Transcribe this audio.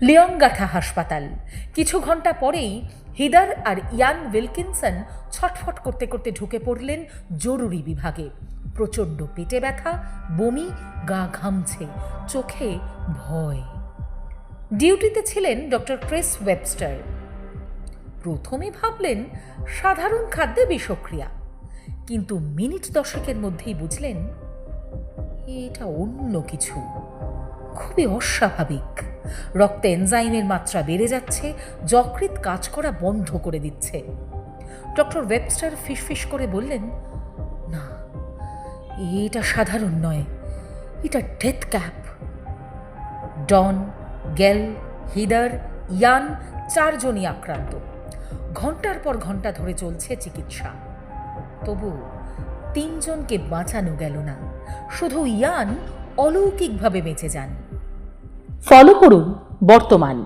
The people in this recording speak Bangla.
লিয়ংগাঠা হাসপাতাল। কিছু ঘণ্টা পরেই হিদার আর ইয়ান উইলকিনসন ছটফট করতে করতে ঢুকে পড়লেন জরুরি বিভাগে। প্রচণ্ড পেটে ব্যথা, বমি, গা ঘামছে, চোখে ভয়। ডিউটিতে ছিলেন ডক্টর ক্রিস ওয়েবস্টার। প্রথমে ভাবলেন, সাধারণ খাদ্যে বিষক্রিয়া। কিন্তু মিনিট দশেকের মধ্যেই বুঝলেন, এটা অন্য কিছু। খুবই অস্বাভাবিক। রক্তে এনজাইমের মাত্রা বেড়ে যাচ্ছে, যকৃৎ কাজ করা বন্ধ করে দিচ্ছে। ডক্টর ওয়েবস্টার ফিসফিস করে বললেন, না, এটা সাধারণ নয়, এটা ডেথ ক্যাপ। ডন, গেল, হিদার, ইয়ান চারজনই আক্রান্ত। ঘণ্টার পর ঘণ্টা ধরে চলছে চিকিৎসা। তবু তিনজনকে বাঁচানো গেল না, শুধু ইয়ান অলৌকিকভাবে বেঁচে যান। ফলো করুন বর্তমান।